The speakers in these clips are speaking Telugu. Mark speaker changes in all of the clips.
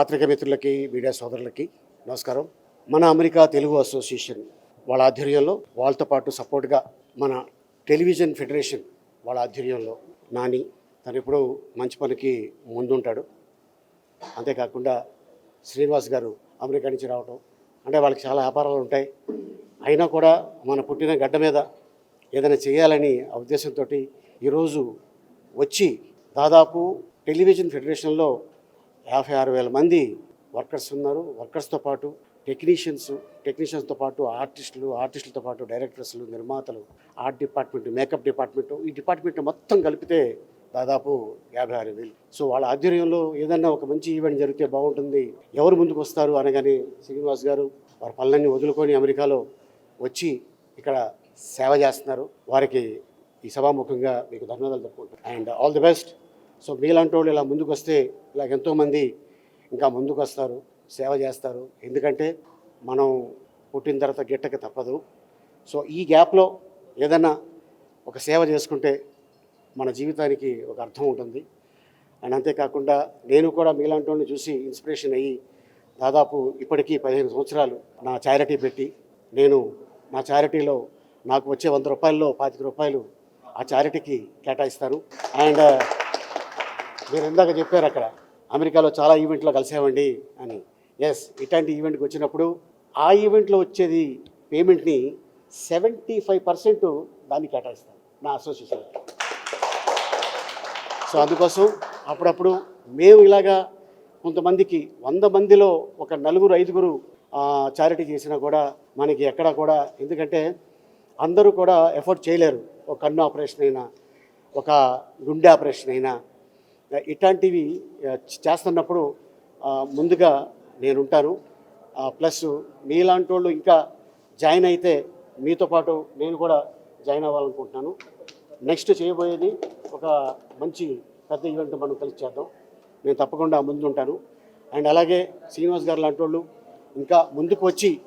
Speaker 1: పాత్రిక మిత్రులకి మీడియా సోదరులకి నమస్కారం. మన అమెరికా తెలుగు అసోసియేషన్ వాళ్ళ ఆధ్వర్యంలో వాళ్ళతో పాటు సపోర్ట్గా మన టెలివిజన్ ఫెడరేషన్ వాళ్ళ ఆధ్వర్యంలో నాని తను ఎప్పుడూ మంచి పనికి ముందుంటాడు. అంతేకాకుండా శ్రీనివాస్ గారు అమెరికా నుంచి రావటం అంటే వాళ్ళకి చాలా వ్యాపారాలు ఉంటాయి. అయినా కూడా మన పుట్టిన గడ్డ మీద ఏదైనా చేయాలని ఉద్దేశంతో ఈరోజు వచ్చి దాదాపు టెలివిజన్ ఫెడరేషన్లో యాభై ఆరు వేల మంది వర్కర్స్ ఉన్నారు. వర్కర్స్తో పాటు టెక్నీషియన్స్ టెక్నీషియన్స్తో పాటు ఆర్టిస్టులు ఆర్టిస్టులతో పాటు డైరెక్టర్స్లు నిర్మాతలు ఆర్ట్ డిపార్ట్మెంట్ మేకప్ డిపార్ట్మెంట్ ఈ డిపార్ట్మెంట్ మొత్తం కలిపితే దాదాపు యాభై ఆరు వేలు. సో వాళ్ళ ఆధ్వర్యంలో ఏదన్నా ఒక మంచి ఈవెంట్ జరిగితే బాగుంటుంది. ఎవరు ముందుకు వస్తారు అనగానే శ్రీనివాస్ గారు వారి పనులన్నీ వదులుకొని అమెరికాలో వచ్చి ఇక్కడ సేవ చేస్తున్నారు. వారికి ఈ సభాముఖంగా మీకు ధన్యవాదాలు చెప్పుకుంటాను and all the best. So మీలాంటి వాళ్ళు ఇలా ముందుకు వస్తే ఇలా ఎంతోమంది ఇంకా ముందుకు వస్తారు సేవ చేస్తారు. ఎందుకంటే మనం పుట్టిన తర్వాత గిట్టక తప్పదు. సో ఈ గ్యాప్లో ఏదైనా ఒక సేవ చేసుకుంటే మన జీవితానికి ఒక అర్థం ఉంటుంది. అండ్ అంతేకాకుండా నేను కూడా మీలాంటి వాళ్ళని చూసి ఇన్స్పిరేషన్ అయ్యి దాదాపు ఇప్పటికీ పదిహేను సంవత్సరాలు నా చారిటీ పెట్టి నేను నా చారిటీలో నాకు వచ్చే వంద రూపాయల్లో పాతిక రూపాయలు ఆ చారిటీకి కేటాయిస్తాను అండ్ మీరు ఇందాక చెప్పారు అక్కడ అమెరికాలో చాలా ఈవెంట్లో కలిసామండి అని. ఎస్ ఇట్లాంటి ఈవెంట్కి వచ్చినప్పుడు ఆ ఈవెంట్లో వచ్చేది పేమెంట్ని సెవెంటీ ఫైవ్ పర్సెంట్ దాన్ని కేటాయిస్తాను నా అసోసియేషన్. సో అందుకోసం అప్పుడప్పుడు మేము ఇలాగా కొంతమందికి వంద మందిలో ఒక నలుగురు ఐదుగురు చారిటీ చేసినా కూడా మనకి ఎక్కడ కూడా ఎందుకంటే అందరూ కూడా ఎఫర్ట్ చేయలేరు. ఒక కన్ను ఆపరేషన్ అయినా ఒక గుండె ఆపరేషన్ అయినా ఇట్లాంటివి చేస్తున్నప్పుడు ముందుగా ముందుగా నేనుంటాను. ప్లస్ మీలాంటి వాళ్ళు ఇంకా జాయిన్ అయితే మీతో పాటు నేను కూడా జాయిన్ అవ్వాలనుకుంటున్నాను. నెక్స్ట్ చేయబోయేది ఒక మంచి పెద్ద ఈవెంట్ మనం కలిసి చేద్దాం. నేను తప్పకుండా ముందుంటాను. అండ్ అలాగే శ్రీనివాస్ గారు లాంటి వాళ్ళు ఇంకా ముందుకు వచ్చి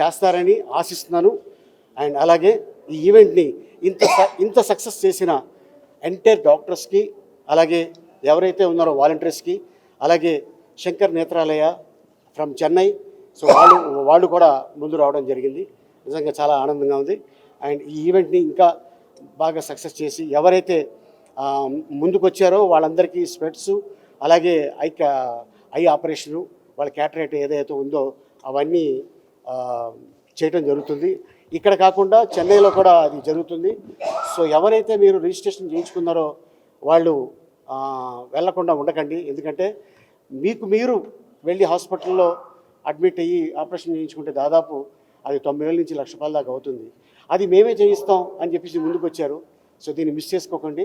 Speaker 1: చేస్తారని ఆశిస్తున్నాను. అండ్ అలాగే ఈ ఈవెంట్ని ఇంత స- ఇంత సక్సెస్ చేసిన ఎంటైర్ డాక్టర్స్కి అలాగే ఎవరైతే ఉన్నారో వాలంటీర్స్కి అలాగే శంకర్ నేత్రాలయ ఫ్రమ్ చెన్నై. సో వాళ్ళు వాళ్ళు కూడా ముందు రావడం జరిగింది. నిజంగా చాలా ఆనందంగా ఉంది. అండ్ ఈ ఈవెంట్ని ఇంకా బాగా సక్సెస్ చేసి ఎవరైతే ముందుకొచ్చారో వాళ్ళందరికీ స్పెట్స్ అలాగే ఐ ఐ ఆపరేషను వాళ్ళ క్యాటరేట్ ఏదైతే ఉందో అవన్నీ చేయటం జరుగుతుంది. ఇక్కడ కాకుండా చెన్నైలో కూడా అది జరుగుతుంది. సో ఎవరైతే మీరు రిజిస్ట్రేషన్ చేయించుకున్నారో వాళ్ళు వెళ్ళకుండా వెళ్ళకుండా ఉండకండి. ఎందుకంటే మీకు మీరు వెళ్ళి హాస్పిటల్లో అడ్మిట్ అయ్యి ఆపరేషన్ చేయించుకుంటే దాదాపు అది తొంభై వేల నుంచి లక్ష రూపాయల దాకా అవుతుంది. అది మేమే చేయిస్తాం అని చెప్పేసి ముందుకు వచ్చారు సో దీన్ని మిస్ చేసుకోకండి.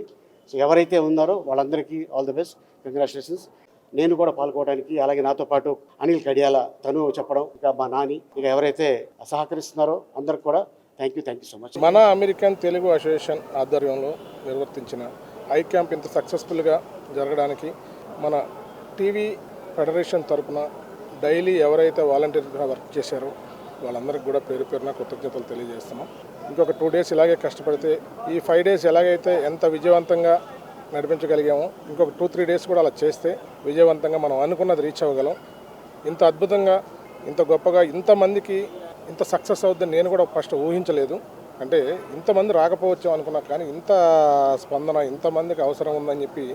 Speaker 1: సో ఎవరైతే ఉన్నారో వాళ్ళందరికీ ఆల్ ది బెస్ట్. కంగ్రాచులేషన్స్. నేను కూడా పాల్గొనడానికి అలాగే నాతో పాటు అనిల్ కడియాల తను చెప్పడం ఇక మా నాని ఇక ఎవరైతే సహకరిస్తున్నారో అందరికి కూడా thank you thank you so much.
Speaker 2: మన అమెరికన్ తెలుగు అసోసియేషన్ ఆధ్వర్యంలో నిర్వర్తించిన ఐ క్యాంప్ ఇంత సక్సెస్ఫుల్గా జరగడానికి మన టీవీ ఫెడరేషన్ తరపున డైలీ ఎవరైతే వాలంటీర్గా వర్క్ చేశారో వాళ్ళందరికీ కూడా పేరు పేరున కృతజ్ఞతలు తెలియజేస్తున్నాం. ఇంకొక టూ డేస్ ఇలాగే కష్టపడితే ఈ ఫైవ్ డేస్ ఎలాగైతే ఎంత విజయవంతంగా నడిపించగలిగామో ఇంకొక టూ త్రీ డేస్ కూడా అలా చేస్తే విజయవంతంగా మనం అనుకున్నది రీచ్ అవ్వగలం. ఇంత అద్భుతంగా ఇంత గొప్పగా ఇంతమందికి ఇంత సక్సెస్ అవుద్దని నేను కూడా ఫస్ట్ ఊహించలేదు. అంటే ఇంతమంది రాకపోవచ్చు అనుకున్నా కానీ ఇంత స్పందన ఇంతమందికి అవసరం ఉందని చెప్పి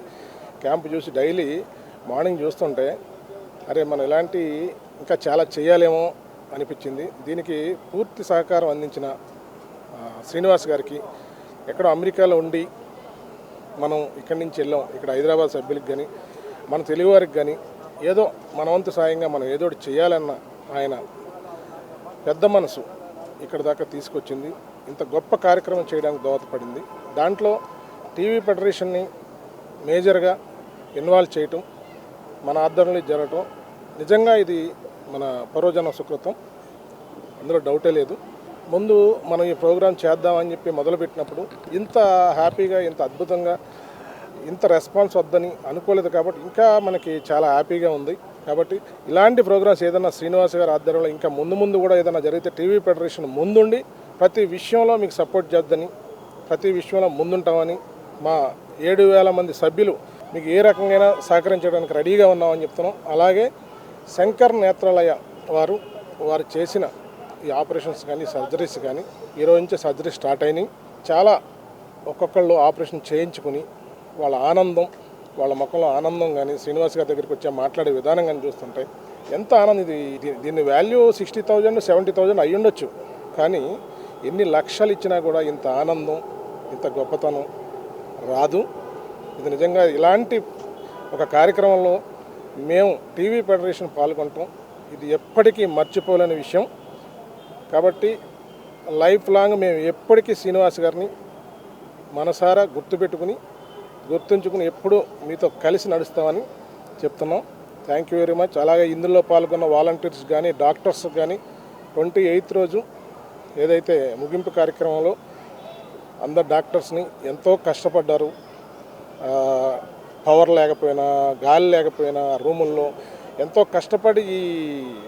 Speaker 2: క్యాంప్ చూసి డైలీ మార్నింగ్ చూస్తుంటే అరే మనం ఇలాంటి ఇంకా చాలా చేయాలేమో అనిపించింది. దీనికి పూర్తి సహకారం అందించిన శ్రీనివాస్ గారికి ఎక్కడో అమెరికాలో ఉండి మనం ఇక్కడి నుంచి వెళ్ళాం. ఇక్కడ హైదరాబాద్ సభ్యులకు కానీ మన తెలుగువారికి కానీ ఏదో మనవంతు సాయంగా మనం ఏదో చేయాలన్న ఆయన పెద్ద మనసు ఇక్కడ దాకా తీసుకొచ్చింది. ఇంత గొప్ప కార్యక్రమం చేయడానికి దోహదపడింది. దాంట్లో టీవీ ఫెడరేషన్ని మేజర్గా ఇన్వాల్వ్ చేయటం మన ఆధ్వర్యంలో జరగటం నిజంగా ఇది మన పరోజన సుకృతం. అందులో డౌటే లేదు. ముందు మనం ఈ ప్రోగ్రాం చేద్దామని చెప్పి మొదలుపెట్టినప్పుడు ఇంత హ్యాపీగా ఇంత అద్భుతంగా ఇంత రెస్పాన్స్ వద్దని అనుకోలేదు కాబట్టి ఇంకా మనకి చాలా హ్యాపీగా ఉంది. కాబట్టి ఇలాంటి ప్రోగ్రామ్స్ ఏదైనా శ్రీనివాస్ గారి ఆధ్వర్యంలో ఇంకా ముందు ముందు కూడా ఏదైనా జరిగితే టీవీ ఫెడరేషన్ ముందుండి ప్రతి విషయంలో మీకు సపోర్ట్ చేద్దని ప్రతి విషయంలో ముందుంటామని మా ఏడు వేల మంది సభ్యులు మీకు ఏ రకంగా సహకరించడానికి రెడీగా ఉన్నామని చెప్తున్నాం. అలాగే శంకర్ నేత్రాలయ వారు వారు చేసిన ఈ ఆపరేషన్స్ కానీ సర్జరీస్ కానీ ఈరోజు నుంచి సర్జరీ స్టార్ట్ అయినాయి. చాలా ఒక్కొక్కళ్ళు ఆపరేషన్ చేయించుకుని వాళ్ళ ఆనందం వాళ్ళ ముఖంలో ఆనందం కానీ శ్రీనివాస్ గారి దగ్గరికి వచ్చి మాట్లాడే విధానం కానీ చూస్తుంటే ఎంత ఆనందం ఇది. దీని value sixty thousand seventy thousand అయ్యుండొచ్చు. కానీ ఎన్ని లక్షలు ఇచ్చినా కూడా ఇంత ఆనందం ఇంత గొప్పతనం రాదు. ఇది నిజంగా ఇలాంటి ఒక కార్యక్రమంలో మేము టీవీ ఫెడరేషన్ పాల్గొనటం ఇది ఎప్పటికీ మర్చిపోలేని విషయం. కాబట్టి లైఫ్ లాంగ్ మేము ఎప్పటికీ శ్రీనివాస్ గారిని మనసారా గుర్తుపెట్టుకుని గుర్తుంచుకుని ఎప్పుడూ మీతో కలిసి నడుస్తామని చెప్తున్నాం. థ్యాంక్ యూ వెరీ మచ్ అలాగే ఇందులో పాల్గొన్న వాలంటీర్స్ కానీ డాక్టర్స్ కానీ ట్వంటీ ఎయిత్ రోజు ఏదైతే ముగింపు కార్యక్రమంలో అందరు డాక్టర్స్ని ఎంతో కష్టపడ్డారు పవర్ లేకపోయినా గాలి లేకపోయినా రూముల్లో ఎంతో కష్టపడి ఈ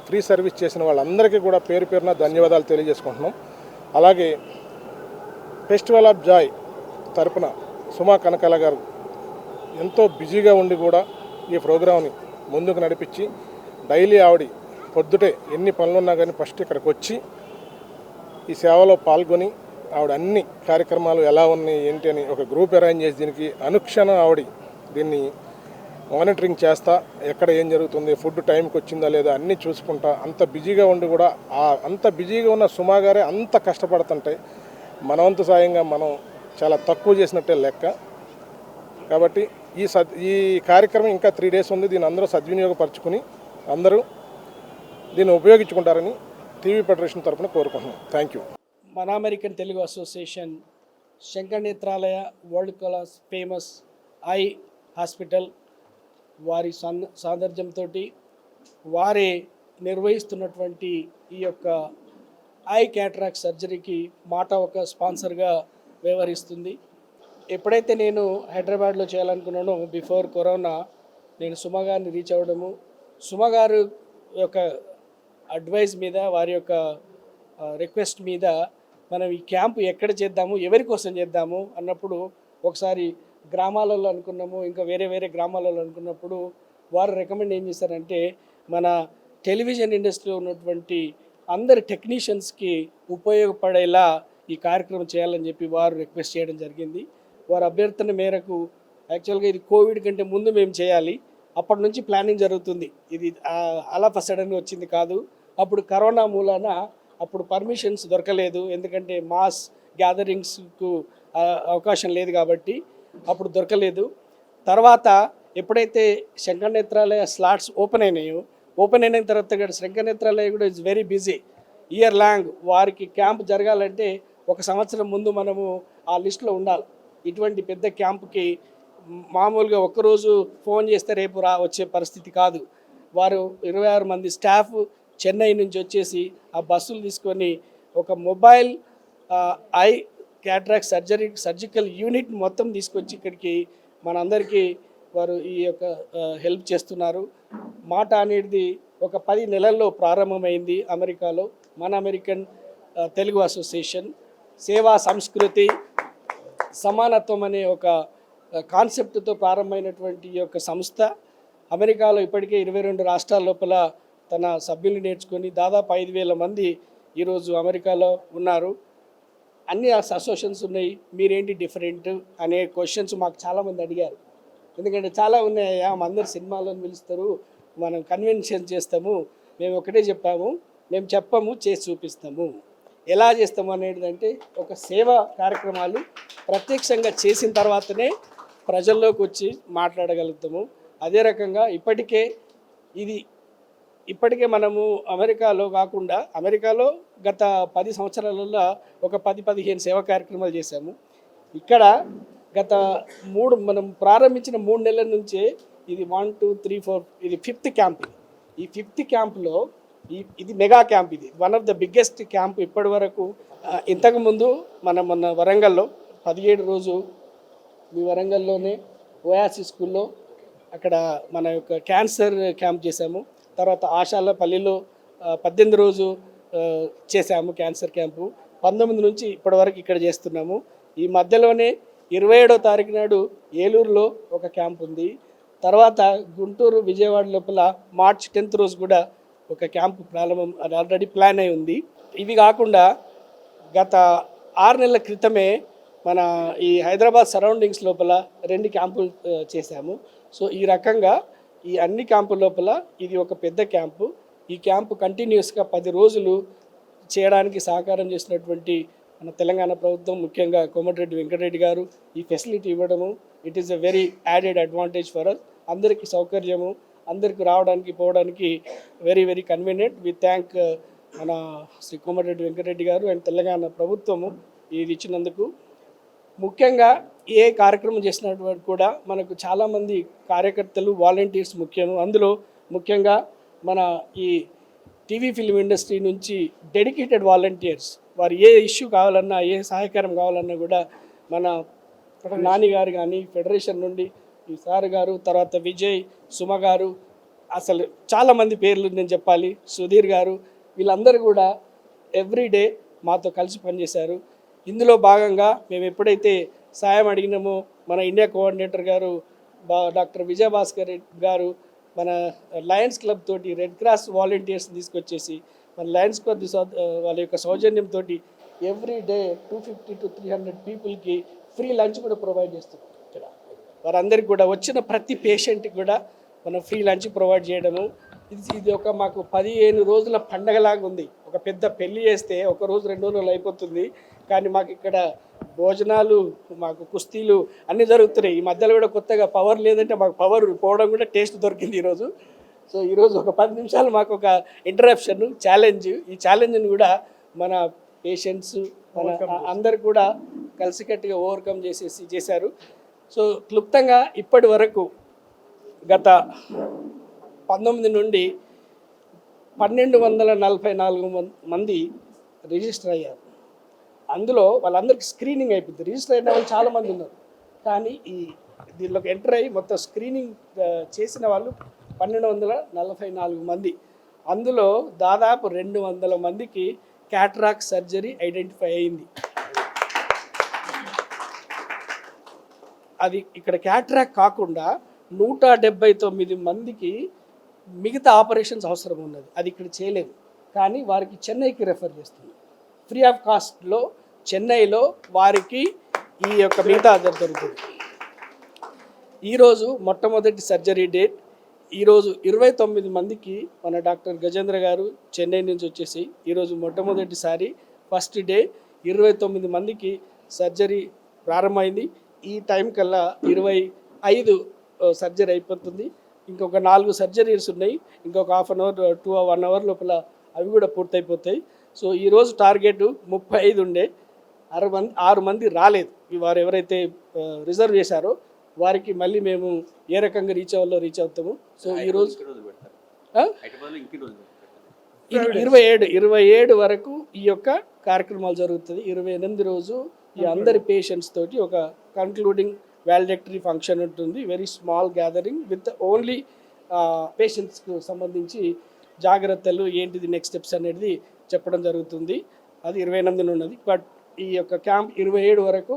Speaker 2: ఫ్రీ సర్వీస్ చేసిన వాళ్ళందరికీ కూడా పేరు పేరున ధన్యవాదాలు తెలియజేసుకుంటున్నాం. అలాగే ఫెస్టివల్ ఆఫ్ జాయ్ తరపున సుమా కనకాల గారు ఎంతో బిజీగా ఉండి కూడా ఈ ప్రోగ్రాంని ముందుకు నడిపించి డైలీ ఆవిడ పొద్దుటే ఎన్ని పనులున్నా కానీ ఫస్ట్ ఇక్కడికి వచ్చి ఈ సేవలో పాల్గొని ఆవిడ అన్ని కార్యక్రమాలు ఎలా ఉన్నాయి ఏంటి అని ఒక గ్రూప్ అరేంజ్ చేసి దీనికి అనుక్షణం ఆవిడ దీన్ని మానిటరింగ్ చేస్తా ఎక్కడ ఏం జరుగుతుంది ఫుడ్ టైంకి వచ్చిందా లేదా అన్నీ చూసుకుంటా అంత బిజీగా ఉండి కూడా ఆ అంత బిజీగా ఉన్న సుమా గారే అంత కష్టపడుతుంటే మనవంతు సాయంగా మనం చాలా తక్కువ చేసినట్టే లెక్క. కాబట్టి ఈ సద్ ఈ కార్యక్రమం ఇంకా త్రీ డేస్ ఉంది దీన్ని అందరూ సద్వినియోగపరచుకుని అందరూ దీన్ని ఉపయోగించుకుంటారని టీవీ ఫెడరేషన్ తరపున కోరుకుంటున్నాం. థ్యాంక్ యూ
Speaker 3: మన American Telugu association Shankar Nethralaya world class famous eye hospital వారి సాందర్యంతో వారే నిర్వహిస్తున్నటువంటి ఈ యొక్క ఐ క్యాట్రాక్ సర్జరీకి మాట ఒక స్పాన్సర్గా వ్యవహరిస్తుంది. ఎప్పుడైతే నేను హైదరాబాద్లో చేయాలనుకున్నానో బిఫోర్ కరోనా నేను సుమ గారిని రీచ్ అవ్వడము సుమ గారు యొక్క అడ్వైజ్ మీద వారి యొక్క రిక్వెస్ట్ మీద మనం ఈ క్యాంపు ఎక్కడ చేద్దాము ఎవరి కోసం చేద్దాము అన్నప్పుడు ఒకసారి గ్రామాలలో అనుకున్నాము ఇంకా వేరే వేరే గ్రామాలలో అనుకున్నప్పుడు వారు రికమెండ్ ఏం చేశారంటే మన టెలివిజన్ ఇండస్ట్రీలో ఉన్నటువంటి అందరి టెక్నీషియన్స్కి ఉపయోగపడేలా ఈ కార్యక్రమం చేయాలని చెప్పి వారు రిక్వెస్ట్ చేయడం జరిగింది. వారి అభ్యర్థన మేరకు యాక్చువల్గా ఇది కోవిడ్ కంటే ముందు మేము చేయాలి. అప్పటి నుంచి ప్లానింగ్ జరుగుతుంది. ఇది అలా ఫస్ట్ సడన్గా వచ్చింది కాదు. అప్పుడు కరోనా మూలాన అప్పుడు పర్మిషన్స్ దొరకలేదు. ఎందుకంటే మాస్ గ్యాదరింగ్స్కు అవకాశం లేదు కాబట్టి అప్పుడు దొరకలేదు. తర్వాత ఎప్పుడైతే శంకర నేత్రాలయ స్లాట్స్ ఓపెన్ అయినాయో ఓపెన్ అయిన తర్వాత కూడా శంకర నేత్రాలయ కూడా it's very busy. Year long వారికి క్యాంప్ జరగాలంటే ఒక సంవత్సరం ముందు మనము ఆ లిస్ట్లో ఉండాలి. ఇటువంటి పెద్ద క్యాంపుకి మామూలుగా ఒక్కరోజు ఫోన్ చేస్తే రేపు రా వచ్చే పరిస్థితి కాదు. వారు ఇరవై ఆరు మంది స్టాఫ్ చెన్నై నుంచి వచ్చేసి ఆ బస్సులు తీసుకొని ఒక mobile eye cataract surgery surgical unit మొత్తం తీసుకొచ్చి ఇక్కడికి మనందరికీ వారు ఈ యొక్క హెల్ప్ చేస్తున్నారు. మాట అనేది ఒక పది నెలల్లో ప్రారంభమైంది అమెరికాలో. మన అమెరికన్ తెలుగు అసోసియేషన్. సేవా సంస్కృతి సమానత్వం అనే ఒక కాన్సెప్ట్తో ప్రారంభమైనటువంటి ఈ యొక్క సంస్థ. అమెరికాలో ఇప్పటికే ఇరవై రెండు రాష్ట్రాల లోపల తన సభ్యులు నేర్చుకొని దాదాపు ఐదు వేల మంది ఈరోజు అమెరికాలో ఉన్నారు. అన్ని అసోసియేషన్స్ ఉన్నాయి. మీరేంటి డిఫరెంట్ అనే క్వశ్చన్స్ మాకు చాలామంది అడిగారు. ఎందుకంటే చాలా ఉన్నాయా? మందరు అందరు సినిమాలను పిలుస్తారు. మనం కన్వెన్షన్ చేస్తాము. మేము ఒకటే చెప్పాము. మేము చెప్పము చేసి చూపిస్తాము. ఎలా చేస్తాము అనేది అంటే ఒక సేవా కార్యక్రమాలు ప్రత్యక్షంగా చేసిన తర్వాతనే ప్రజల్లోకి వచ్చి మాట్లాడగలుగుతాము. అదే రకంగా ఇప్పటికే ఇది ఇప్పటికే మనము అమెరికాలో కాకుండా అమెరికాలో గత పది సంవత్సరాలలో ఒక పది పదిహేను సేవా కార్యక్రమాలు చేశాము. ఇక్కడ గత మూడు మనం ప్రారంభించిన మూడు నెలల నుంచే ఇది వన్ టూ త్రీ ఫోర్ ఇది ఫిఫ్త్ క్యాంప్ ఈ ఫిఫ్త్ క్యాంప్లో ఈ ఇది మెగా క్యాంప్ ఇది. One of the biggest camp ఇప్పటి వరకు ఇంతకుముందు మన మొన్న వరంగల్లో పదిహేడు రోజు మీ వరంగల్లోనే ఓయాసి స్కూల్లో అక్కడ మన యొక్క క్యాన్సర్ క్యాంప్ చేశాము. తర్వాత ఆశాల పల్లిలో పద్దెనిమిది రోజు చేశాము క్యాన్సర్ క్యాంపు. పంతొమ్మిది నుంచి ఇప్పటివరకు ఇక్కడ చేస్తున్నాము. ఈ మధ్యలోనే ఇరవై ఏడో తారీఖు నాడు ఏలూరులో ఒక క్యాంప్ ఉంది. తర్వాత గుంటూరు విజయవాడ లోపల మార్చ్ టెన్త్ రోజు కూడా ఒక క్యాంపు ప్రారంభం అది ఆల్రెడీ ప్లాన్ అయి ఉంది. ఇవి కాకుండా గత ఆరు నెలల క్రితమే మన ఈ హైదరాబాద్ సరౌండింగ్స్ లోపల రెండు క్యాంపులు చేశాము. సో ఈ రకంగా ఈ అన్ని క్యాంపు లోపల ఇది ఒక పెద్ద క్యాంపు. ఈ క్యాంపు కంటిన్యూస్గా పది రోజులు చేయడానికి సహకారం చేసినటువంటి మన తెలంగాణ ప్రభుత్వం ముఖ్యంగా కోమటిరెడ్డి వెంకటరెడ్డి గారు ఈ ఫెసిలిటీ ఇవ్వడము it is a very added advantage for us అందరికీ సౌకర్యము అందరికి రావడానికి పోవడానికి very very convenient we thank మన శ్రీ కోమటిరెడ్డి వెంకటరెడ్డి గారు అండ్ తెలంగాణ ప్రభుత్వము ఇది ఇచ్చినందుకు. ముఖ్యంగా ఏ కార్యక్రమం చేసినటువంటి కూడా మనకు చాలామంది కార్యకర్తలు వాలంటీర్స్ ముఖ్యం అందులో ముఖ్యంగా మన ఈ టీవీ ఫిల్మ్ ఇండస్ట్రీ నుంచి డెడికేటెడ్ వాలంటీర్స్ వారు ఏ ఇష్యూ కావాలన్నా ఏ సహాయకారం కావాలన్నా కూడా మన నాని గారు కానీ ఫెడరేషన్ నుండి ఈ సార్ గారు తర్వాత విజయ్ సుమ గారు అసలు చాలామంది పేర్లు నేను చెప్పాలి. సుధీర్ గారు వీళ్ళందరూ కూడా ఎవ్రీడే మాతో కలిసి పనిచేశారు. ఇందులో భాగంగా మేము ఎప్పుడైతే సాయం అడిగినాము మన ఇండియా కోఆర్డినేటర్ గారు బా డాక్టర్ విజయభాస్కర్ గారు మన లయన్స్ క్లబ్ తోటి రెడ్ క్రాస్ వాలంటీర్స్ తీసుకొచ్చేసి మన లయన్స్ క్లబ్ వాళ్ళ యొక్క సౌజన్యంతో every day two fifty to three hundred పీపుల్కి ఫ్రీ లంచ్ కూడా ప్రొవైడ్ చేస్తున్నాం ఇక్కడ. వారందరికి కూడా వచ్చిన ప్రతి పేషెంట్కి కూడా మనం ఫ్రీ లంచ్ ప్రొవైడ్ చేయడము. ఇది ఇది ఒక మాకు పదిహేను రోజుల పండగలాగా ఉంది. ఒక పెద్ద పెళ్ళి చేస్తే ఒక రోజు రెండు రోజులు అయిపోతుంది. కానీ మాకు ఇక్కడ భోజనాలు మాకు కుస్తీలు అన్నీ జరుగుతున్నాయి. ఈ మధ్యలో కూడా కొత్తగా పవర్ లేదంటే మాకు పవర్ పోవడం కూడా టేస్ట్ దొరికింది ఈరోజు. సో ఈరోజు ఒక పది నిమిషాలు మాకు ఒక ఇంటరప్షన్ ఛాలెంజ్ ఈ ఛాలెంజ్ని కూడా మన పేషెంట్స్ మన అందరు కూడా కలిసికట్టుగా ఓవర్కమ్ చేసేసి చేశారు. సో క్లుప్తంగా ఇప్పటి వరకు గత పంతొమ్మిది నుండి పన్నెండు వందల నలభై నాలుగు మంది రిజిస్టర్ అయ్యారు. అందులో వాళ్ళందరికీ స్క్రీనింగ్ అయిపోద్ది. రిజిస్టర్ అయిన వాళ్ళు చాలామంది ఉన్నారు. కానీ ఈ దీనిలోకి ఎంటర్ అయ్యి మొత్తం స్క్రీనింగ్ చేసిన వాళ్ళు పన్నెండు వందల నలభై నాలుగు మంది. అందులో దాదాపు రెండు వందల మందికి క్యాట్రాక్ సర్జరీ ఐడెంటిఫై అయింది. అది ఇక్కడ క్యాట్రాక్ కాకుండా నూట డెబ్బై తొమ్మిది మందికి మిగతా ఆపరేషన్స్ అవసరం ఉన్నది. అది ఇక్కడ చేయలేదు. కానీ వారికి చెన్నైకి రెఫర్ చేస్తుంది ఫ్రీ ఆఫ్ కాస్ట్లో చెన్నైలో వారికి ఈ యొక్క మిగతా దొరుకుతుంది. ఈరోజు మొట్టమొదటి సర్జరీ డేట్. ఈరోజు ఇరవై తొమ్మిది మందికి మన డాక్టర్ గజేంద్ర గారు చెన్నై నుంచి వచ్చేసి ఈరోజు మొట్టమొదటిసారి ఫస్ట్ డే ఇరవై తొమ్మిది మందికి సర్జరీ ప్రారంభమైంది. ఈ టైం కల్లా ఇరవై ఐదు సర్జరీ అయిపోతుంది. ఇంకొక నాలుగు సర్జరీస్ ఉన్నాయి. ఇంకొక half an hour to one hour లోపల అవి కూడా పూర్తయిపోతాయి. సో ఈరోజు టార్గెట్ ముప్పై ఐదు ఉండే ఆరు మంది ఆరు మంది రాలేదు. వారు ఎవరైతే రిజర్వ్ చేశారో వారికి మళ్ళీ మేము ఏ రకంగా రీచ్ అవ్వాలో రీచ్ అవుతాము. సో ఈరోజు ఇరవై ఏడు ఇరవై ఏడు వరకు ఈ యొక్క కార్యక్రమాలు జరుగుతుంది. ఇరవై ఎనిమిది రోజు ఈ అందరి పేషెంట్స్ తోటి ఒక కన్క్లూడింగ్ వాలిడక్టరీ ఫంక్షన్ ఉంటుంది. Very small gathering with only పేషెంట్స్కు సంబంధించి జాగ్రత్తలు ఏంటిది నెక్స్ట్ స్టెప్స్ అనేది చెప్పడం జరుగుతుంది. అది ఇరవై ఎనిమిదిన ఉన్నది. బట్ ఈ యొక్క క్యాంప్ ఇరవై ఏడు వరకు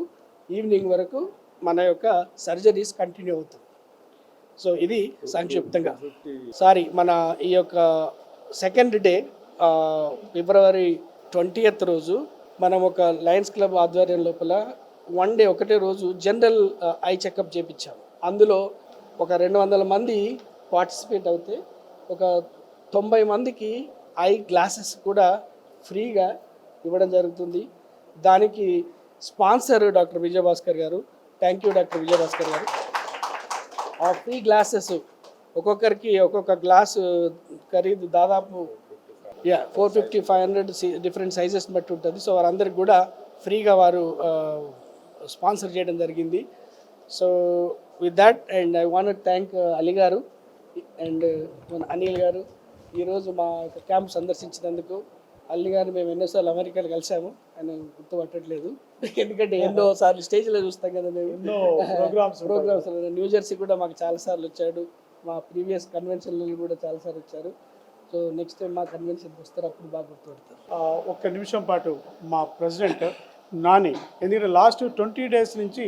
Speaker 3: ఈవినింగ్ వరకు మన యొక్క సర్జరీస్ కంటిన్యూ అవుతుంది సో ఇది సంక్షిప్తంగా. సారీ మన ఈ యొక్క సెకండ్ డే ఫిబ్రవరి ట్వంటీయత్ రోజు మనం ఒక లయన్స్ క్లబ్ ఆధ్వర్యం లోపల వన్ డే ఒకటే రోజు జనరల్ ఐ చెకప్ చేపించాం. అందులో ఒక రెండు వందల మంది పార్టిసిపేట్ అవుతే ఒక తొంభై మందికి ఐ గ్లాసెస్ కూడా ఫ్రీగా ఇవ్వడం జరుగుతుంది. దానికి స్పాన్సర్ డాక్టర్ విజయభాస్కర్ గారు థ్యాంక్ యూ డాక్టర్ విజయభాస్కర్ గారు. ఆ ఫ్రీ గ్లాసెస్ ఒక్కొక్కరికి ఒక్కొక్క గ్లాస్ ఖరీదు దాదాపు yeah four fifty five hundred different sizes బట్టి ఉంటుంది. సో వారందరికి కూడా ఫ్రీగా వారు స్పాన్సర్ చేయడం జరిగింది. So with that and I want thank Ali గారు అండ్ మన అనిల్ గారు. ఈరోజు మా యొక్క క్యాంప్ సందర్శించినందుకు అల్లి గారిని మేము ఎన్నోసార్లు అమెరికాలో కలిసాము ఆయన గుర్తుపట్టట్లేదు. ఎందుకంటే ఎన్నో సార్లు స్టేజ్లో చూస్తాం కదా మేము. ఎన్నో ప్రోగ్రామ్స్ ప్రోగ్రామ్స్ న్యూ జెర్సీ కూడా మాకు చాలాసార్లు వచ్చాడు. మా ప్రీవియస్ కన్వెన్షన్లు కూడా చాలాసార్లు వచ్చారు. సో నెక్స్ట్ టైం మా కన్వెన్షన్కి వస్తారు అప్పుడు బాగా గుర్తుపడతారు.
Speaker 4: ఒక్క నిమిషం పాటు మా ప్రెసిడెంట్ నాని ఎందుకంటే లాస్ట్ ట్వంటీ డేస్ నుంచి